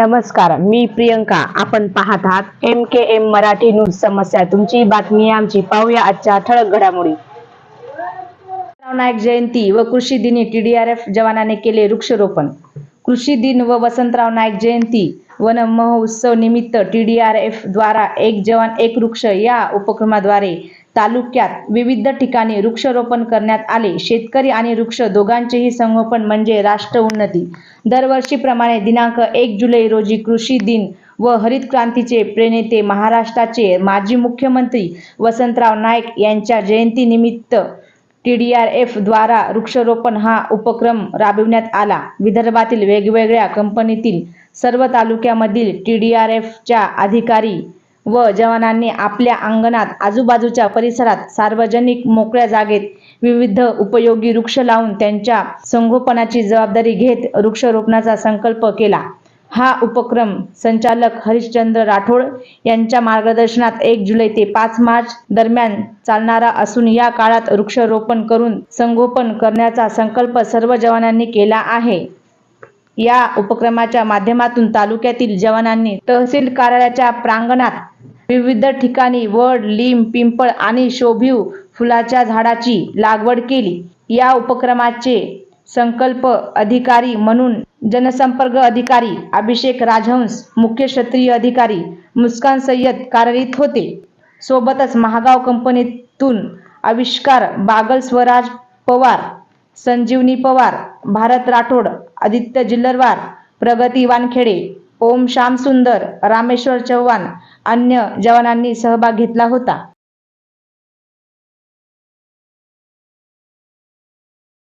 नमस्कार मी प्रियंका. आपण पाहत आहात M K M Marathi news समस्या. तुमची बातमी आमची. पाहूया आजच्या ठळक घडामोडी. वसंतराव नाईक जयंती व कृषी दिनी टीडीआरएफ जवानाने केले वृक्षरोपण. कृषी दिन व वसंतराव नाईक जयंती वन महोत्सव निमित्त टीडीआरएफ द्वारा एक जवान एक वृक्ष या उपक्रमाद्वारे तालुक्यात विविध ठिकाणी वृक्षारोपण करण्यात आले. शेतकरी आणि वृक्ष दोघांचेही संगोपन म्हणजे राष्ट्र उन्नती. दरवर्षीप्रमाणे दिनांक एक जुलै रोजी कृषी दिन व हरित क्रांतीचे प्रणेते महाराष्ट्राचे माजी मुख्यमंत्री वसंतराव नाईक यांच्या जयंतीनिमित्त टी डी आर द्वारा वृक्षारोपण हा उपक्रम राबविण्यात आला. विदर्भातील वेगवेगळ्या कंपनीतील सर्व तालुक्यामधील टी डी आर एफच्या अधिकारी व जवानांनी आपल्या अंगणात आजूबाजूच्या परिसरात सार्वजनिक मोकळ्या जागेत विविध उपयोगी वृक्ष लावून त्यांच्या संगोपनाची जबाबदारी घेत वृक्षारोपणाचा संकल्प केला. हा उपक्रम संचालक हरिश्चंद्र राठोड यांच्या मार्गदर्शनात एक जुलै ते पाच मार्च दरम्यान चालणारा असून या काळात वृक्षारोपण करून संगोपन करण्याचा संकल्प सर्व जवानांनी केला आहे. या उपक्रमाच्या माध्यमातून तालुक्यातील जवानांनी तहसील कार्यालयाच्या प्रांगणात विविध ठिकाणी वड लिंब पिंपळ आणि शोभीव फुलाच्या झाडाची लागवड केली. या उपक्रमाचे संकल्प अधिकारी म्हणून जनसंपर्क अधिकारी अभिषेक राजहंस मुख्य क्षत्रिय अधिकारी मुस्कान सय्यद कार्यरत होते. सोबतच महागाव कंपनीतून आविष्कार बागल स्वराज पवार संजीवनी पवार भारत राठोड आदित्य जिल्लरवार प्रगती वानखेडे ओम श्याम सुंदर रामेश्वर चव्हाण अन्य जवानांनी सहभाग घेतला होता.